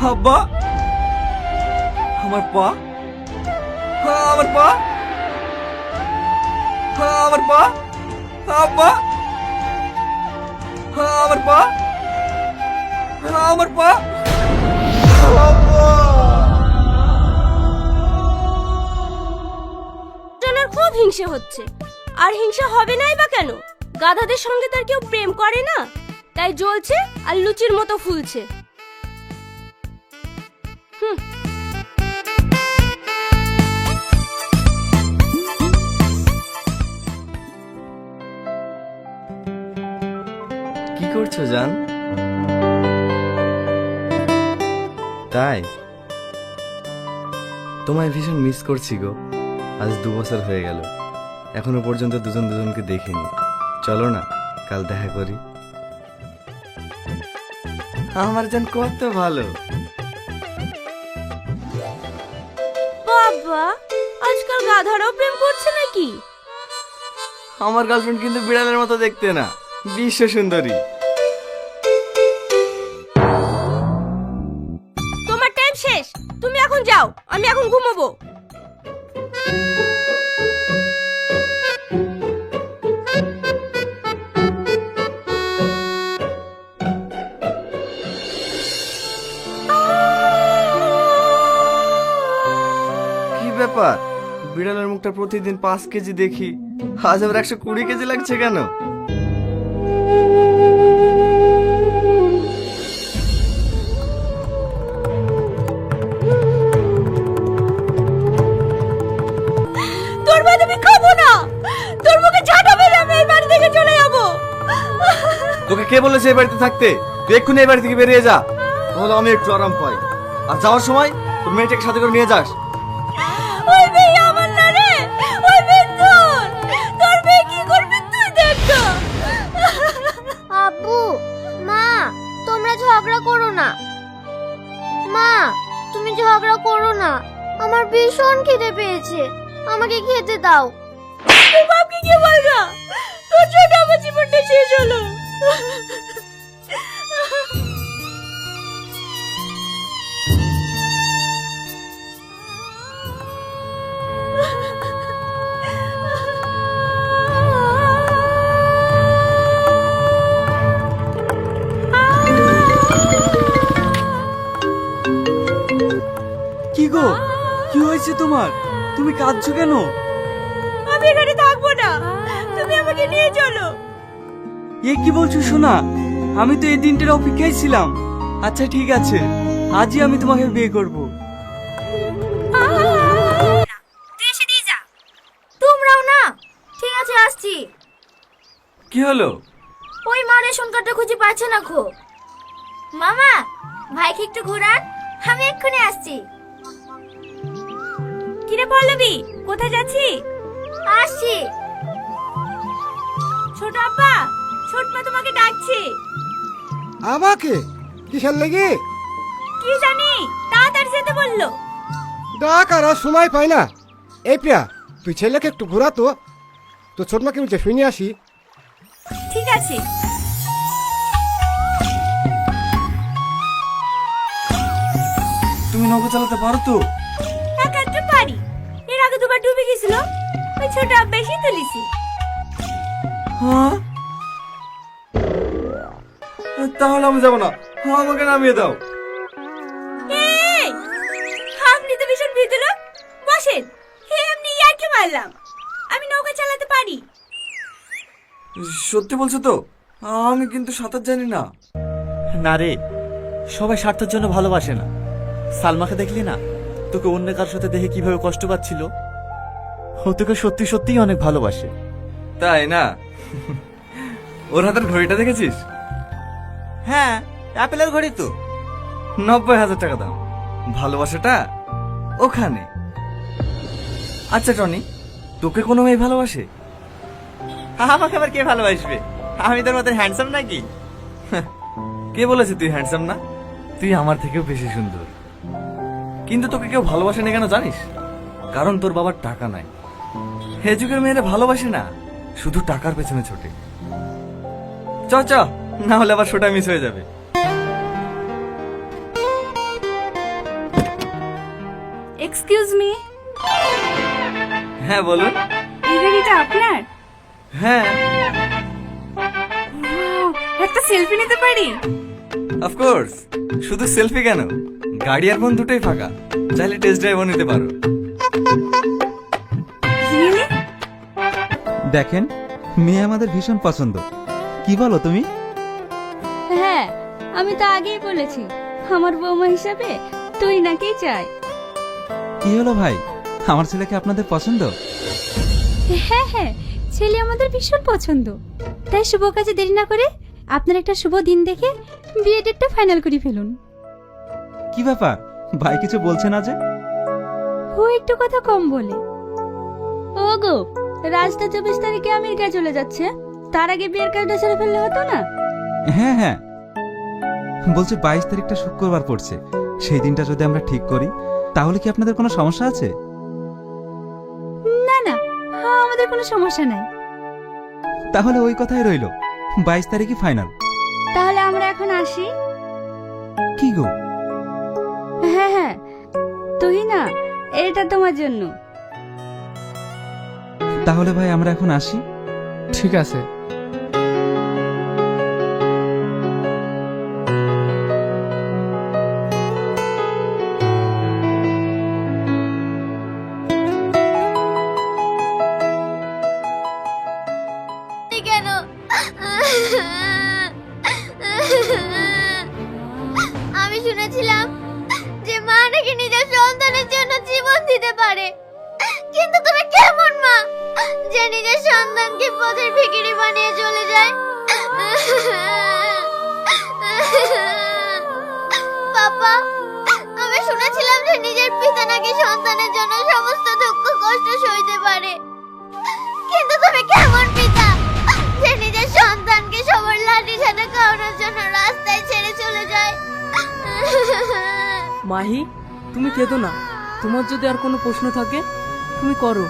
আমার পা? হ্যাঁ, আমার পা। হ্যাঁ, আমার পা। আব্বা হ্যাঁ, আমার পা। আমার পা। জনের খুব হিংসে হচ্ছে। আর হিংসা হবে নাই বা কেন? গাধাদের সঙ্গে তার কেউ প্রেম করে না? তাই জ্বলছে আর লুচির মতো ফুলছে। কি করছ, জান? তাই? তোমায় ভীষণ মিস করছি গো। আজ দু বছর হয়ে গেল। এখনও পর্যন্ত দুজন দুজনকে দেখিনি। চলো না, কাল দেখা করি। আমার জান কত ভালো। বাবা আজকাল গাধারাও প্রেম করছে নাকি? আমার গার্লফ্রেন্ড কিন্তু বিড়ালের মতো দেখতে না বিশ্ব সুন্দরী। তোমার টাইম শেষ তুমি এখন যাও আমি এখন ঘুমাবো। মুখটা প্রতিদিন পাঁচ কেজি দেখি। আজ আবার একশো কুড়ি কেজি লাগছে কেন? তোর ভাত আমি খাব না। তোর মুখে ঝাঁটা মেরে আমি এই বাড়ি থেকে চলে যাব। তোকে কে বলেছে এই বাড়িতে থাকতে? তুই এক্ষুনি এই বাড়ি থেকে বেরিয়ে যা। তাহলে আমি একটু আরাম পাই। আর যাওয়ার সময় তোর মেয়েটাকে সাথে করে নিয়ে যাস। ঝগড়া করো না। মা, তুমি ঝগড়া করো না। আমার ভীষণ খিদে পেয়েছে। আমাকে খেতে দাও। বাপকে আমার জীবনটা শেষ হলো। তুমি কাঁদছো কেন? আমি এখানে থাকব না। তুমি আমাকে নিয়ে চলো। এ কি বলছো শোনা আমি তো এই দিনটার অপেক্ষায় ছিলাম। আচ্ছা ঠিক আছে। আজই আমি তোমাকে বিয়ে করব। তোমরাও না। ঠিক আছে আসছি। কি হলো? ওই মা রেশন কার্ডটা খুঁজে পাচ্ছে না খো মামা ভাইকে একটু ঘোরান। আমি এক্ষুনি আসছি। কিরে পল্লবী কোথায় যাচ্ছি আসছি। ছোট আব্বা ছোট মা তোমাকে ডাকছে। আমাকে? কিসের লেগে? কি জানি তাড়াতাড়ি যেতে বলল। ডাক আর আর সময় পাই না। এই প্রিয়া তুই ছেলেকে একটু ঘোরা তো। তো ছোট মাকে বলছে শুনে আসি। ঠিক আছে। তুমি নৌকো চালাতে পারো তো? এর ডুবে গেছিল? ওই ছোট এসে তুলিছি হ্যাঁ? তাহলে আমি যাব না। আমাকে নামিয়ে দাও। এই! আপনি তো ভীষণ ভিতরে বসেন। হে এমনি ইয়ার্কি মারলাম। আমি নৌকা চালাতে পারি। সত্যি বলছো তো? আমি কিন্তু সাঁতার জানি না। না রে সবাই স্বার্থের জন্য ভালোবাসে না। সালমাকে দেখলি না? তোকে অন্য কার সাথে দেখে কীভাবে কষ্ট পাচ্ছিল? ও তোকে সত্যি সত্যিই অনেক ভালোবাসে। তাই না? ওর হাতের ঘড়িটা দেখেছিস? হ্যাঁ অ্যাপেলের ঘড়ি তো। নব্বই হাজার টাকা দাম। ভালোবাসাটা ওখানে। আচ্ছা টনি তোকে কোনো মেয়ে ভালোবাসে? আমাকে আবার কে ভালোবাসবে? আমি তোর মতো হ্যান্ডসাম নাকি? কে বলেছে তুই হ্যান্ডসাম না? তুই আমার থেকেও বেশি সুন্দর। কিন্তু তোকে কেউ ভালোবাসে না কেন জানিস? কারণ তোর বাবার টাকা নাই। হে যুগের মেয়েরা ভালোবাসে না শুধু টাকার পেছনে ছোটে। চ চ না হলে আবার শোটা মিস হয়ে যাবে। এক্সকিউজ মি হ্যাঁ বলুন। এই গাড়িটা আপনার? হ্যাঁ। Wow, একটা সেলফি নিতে পারি? অফকোর্স শুধু সেলফি কেন? গাড়ি আর ফোন দুটোই ফাঁকা চাইলে টেস্ট ড্রাইভও নিতে পারো। দেখেন মেয়ে আমাদের ভীষণ পছন্দ। কি বলো তুমি? হ্যাঁ আমি তো আগেই বলেছি আমার বৌমা হিসাবে তুই নাকি চাই। কি হলো ভাই? আমার ছেলেকে আপনাদের পছন্দ? হ্যাঁ হ্যাঁ ছেলে আমাদের ভীষণ পছন্দ। তাই শুভ কাজে দেরি না করে আপনার একটা শুভ দিন দেখে বিয়ে ডেটটা ফাইনাল করে ফেলুন। কি ব্যাপার? ভাই কিছু বলছে না যে? ও একটু কথা কম বলে। ও গো রাজটা চব্বিশ তারিখে আমেরিকা চলে যাচ্ছে। তার আগে বিয়ের কাজটা সেরে ফেললে হতো না? হ্যাঁ হ্যাঁ। বলছে বাইশ তারিখটা শুক্রবার পড়ছে। সেই দিনটা যদি আমরা ঠিক করি তাহলে কি আপনাদের কোনো সমস্যা আছে? না না হ্যাঁ আমাদের কোনো সমস্যা নাই। তাহলে ওই কথাই রইল। বাইশ তারিখই ফাইনাল। তাহলে আমরা এখন আসি। কি গো? হ্যাঁ হ্যাঁ। তুই না এটা তোমার জন্য। তাহলে ভাই আমরা এখন আসি। ঠিক আছে। কেন? আমি শুনেছিলাম যে মা নাকি নিজের সন্তানের জন্য জীবন দিতে পারে। কিন্তু তুমি কেমন মা? যে নিজের সন্তানকে পথের ভিকিরি বানিয়ে চলে যায়। পাপা, আমি শুনেছিলাম যে নিজের পিতা নাকি সন্তানের জন্য সমস্ত দুঃখ কষ্ট সইতে পারে। কিন্তু তুমি কেমন পিতা? যে নিজের সন্তানকে সবার লাঠি সাথে খাওয়ানোর জন্য রাস্তায় ছেড়ে চলে যায়। মাহি, তুমি কেঁদো না। তোমার যদি আর কোনো প্রশ্ন থাকে তুমি করো।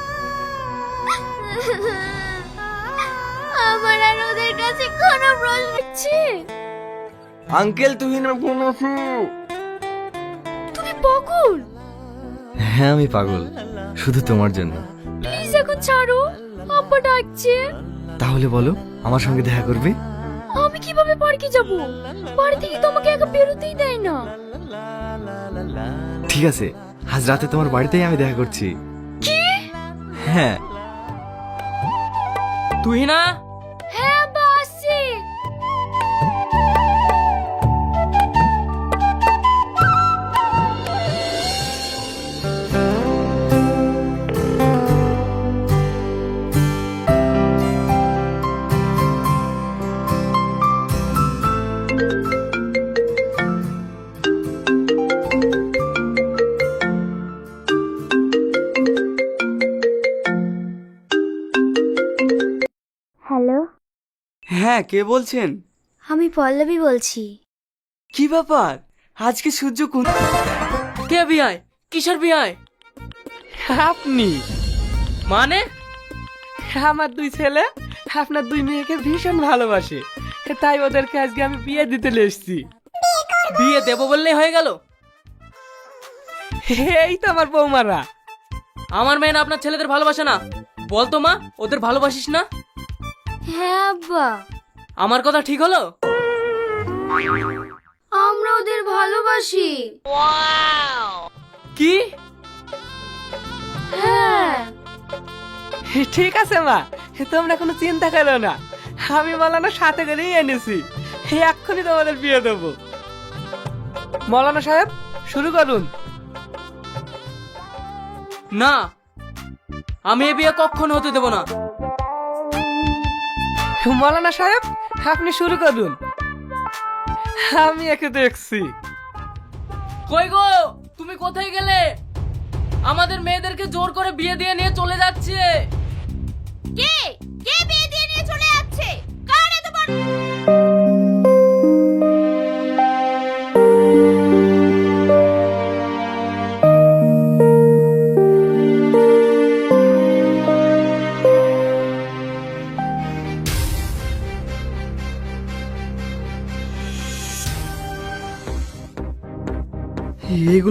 আমার আর ওদের কাছে কোনো প্রশ্ন আছে আঙ্কেল তুই না ফোন তুমি পাগল? হ্যাঁ আমি পাগল। শুধু তোমার জন্য। প্লিজ এখন ছাড়ো। আব্বা ডাকছে। তাহলে বলো আমার সঙ্গে দেখা করবে? আমি কীভাবে পার্কে যাব? বাড়ি থেকে তোমাকে একা বেরোতেই দেয় না। ঠিক আছে আজ রাতে তোমার বাড়িতেই আমি দেখা করছি। হ্যাঁ। তুই না হ্যাঁ কে বলছেন? আমি পল্লবী বলছি। কি ব্যাপার? আজকে সূর্য কোন কে বিয়ায় কিসের বিয়ায় আপনি। মানে? আমার দুই ছেলে আপনার দুই মেয়েকে ভীষণ ভালোবাসে। তাই ওদেরকে আজকে আমি বিয়ে দিতে এসেছি। বিয়ে দেবো বললেই হয়ে গেল? এই তো আমার বৌমারা। আমার মেয়ে না আপনার ছেলেদের ভালোবাসে না? বলতো মা ওদের ভালোবাসিস না? হ্যাঁ আব্বা। আমার কথা ঠিক হলো? আমরা ওদের ভালোবাসি। কি? হ্যাঁ। ঠিক আছে মা। তোমরা কোনো চিন্তা করো না। আমি মলানা সাথে করেই এনেছি এক্ষুনি তোমাদের বিয়ে দেবো। মৌলানা সাহেব শুরু করুন। না আমি এ বিয়ে কখনো হতে দেব না। মৌলানা সাহেব আপনি শুরু করুন। আমি একে দেখছি। কই গো তুমি কোথায় গেলে? আমাদের মেয়েদেরকে জোর করে বিয়ে দিয়ে নিয়ে চলে যাচ্ছে। কে?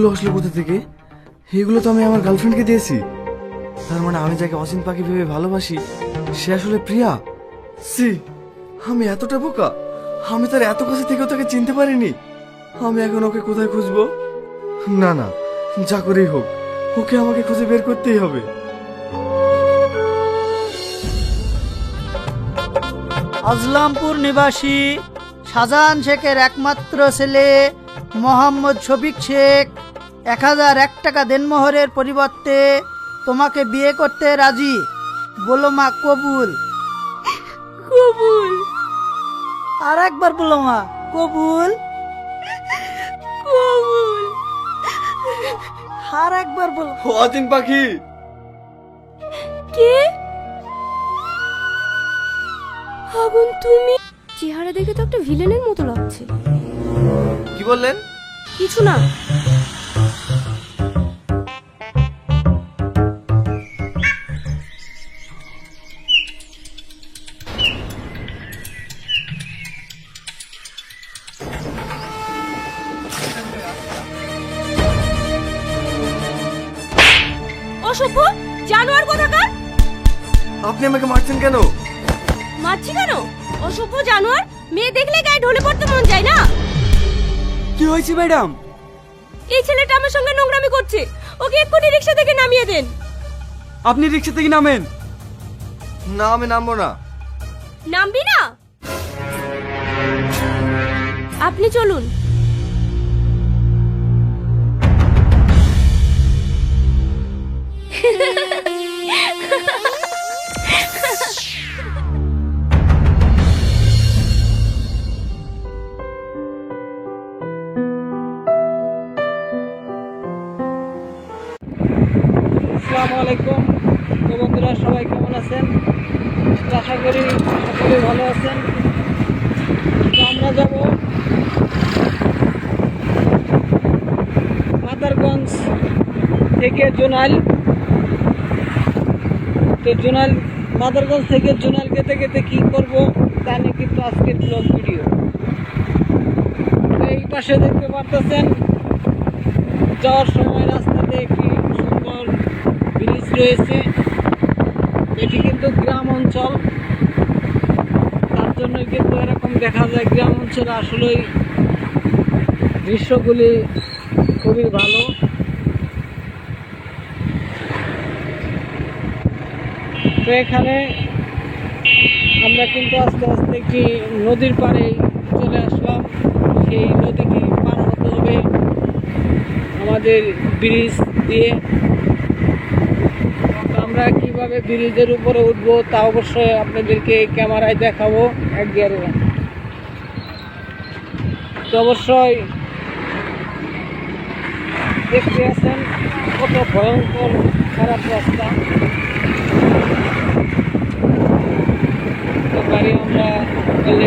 এগুলো আসলে কোথা থেকে? এগুলো তো আমি আমার গার্লফ্রেন্ডকে দিয়েছি। তার মানে আমি যাকে অসীম পাখি ভেবে ভালোবাসি, সে আসলে প্রিয়া? সি আমি এতটা বোকা? আমি তার এত কাছে থেকেও তাকে চিনতে পারিনি। আমি এখন ওকে কোথায় খুঁজবো? না না, যা করেই হোক, ওকে আমাকে খুঁজে বের করতেই হবে। আজলামপুর নিবাসী শাহজাহান শেখের একমাত্র ছেলে মোহাম্মদ শফিক শেখ। এক হাজার এক টাকা দেনমোহরের পরিবর্তে তোমাকে বিয়ে করতে রাজি। বলো মা কবুল। কবুল। আর একবার বলো মা কবুল। কবুল। আর একবার বলো। অসীম পাখি। কে? আগুন তুমি? চেহারা দেখে তো একটা ভিলেনের মতো লাগছে। কি বললেন? কিছু না। অসভ্য জানোয়ার কোথাকার? আপনি আমাকে মারছেন কেন? মারছি কেন? অসভ্য জানোয়ার মেয়ে দেখলে গায়ে ঢলে পড়তে মন যায় না? কি হয়েছে ম্যাডাম? এই ছেলেটা আমার সঙ্গে নোংরামি করছে। ওকে এক্ষুনি রিক্সা থেকে নামিয়ে দেন। আপনি রিক্সা থেকে নামেন। না আমি নামবো না। নামবি না? আপনি চলুন। আসসালামু আলাইকুম। তো বন্ধুরা, সবাই কেমন আছেন? আশা করি সকলে ভালো আছেন। তো আমরা যাব মাদারগঞ্জ থেকে জোনাল তো জোনাল মাদারগঞ্জ থেকে জোনাল গেতে গেতে কী করব তা নিয়ে কিন্তু আজকের ব্লগ ভিডিও এই পাশে দেখতে পারতেছেন, যাওয়ার সময় রাস্তাতে একটি সুন্দর ব্রিজ রয়েছে। এটি কিন্তু গ্রাম অঞ্চল। তার জন্য কিন্তু এরকম দেখা যায়, গ্রাম অঞ্চলে আসলেই দৃশ্যগুলি খুবই ভালো। তো এখানে আমরা কিন্তু আস্তে আস্তে একটি নদীর পাড়ে চলে আসলাম। সেই নদীটি পার হতে হবে আমাদের ব্রিজ দিয়ে। আমরা কীভাবে ব্রিজের উপরে উঠবো তা অবশ্যই আপনাদেরকে ক্যামেরায় দেখাবো এক গিয়ারে। তো অবশ্যই দেখতে আছেন, কত ভয়ঙ্কর খারাপ রাস্তা। Okay.